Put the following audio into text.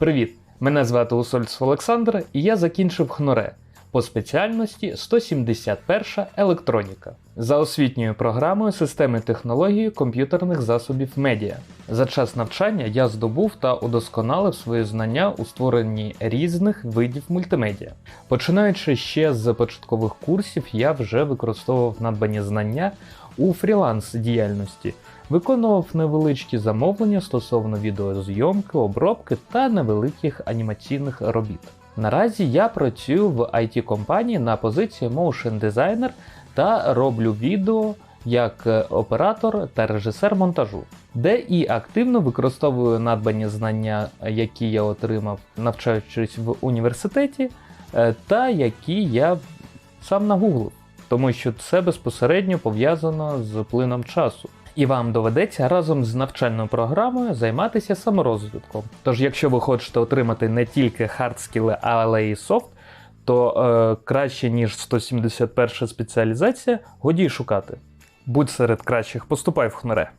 Привіт! Мене звати Усольц Олександр, і я закінчив ХНОРЕ по спеціальності 171 електроніка за освітньою програмою системи технології комп'ютерних засобів медіа. За час навчання я здобув та удосконалив свої знання у створенні різних видів мультимедіа. Починаючи ще з початкових курсів, я вже використовував надбані знання у фріланс діяльності. Виконував невеличкі замовлення стосовно відеозйомки, обробки та невеликих анімаційних робіт. Наразі я працюю в it компанії на позиції motion designer та роблю відео як е, оператор та режисер монтажу, де і активно використовую надбані знання, які я отримав, навчаючись в університеті, е, та які я сам нагуглив, тому що це безпосередньо пов'язано з плином часу. І вам доведеться разом з навчальною програмою займатися саморозвитком. Тож, якщо ви хочете отримати не тільки хардскіли, але й софт, то е, краще ніж 171 спеціалізація, годі шукати. Будь серед кращих, поступай в ХНРЕ.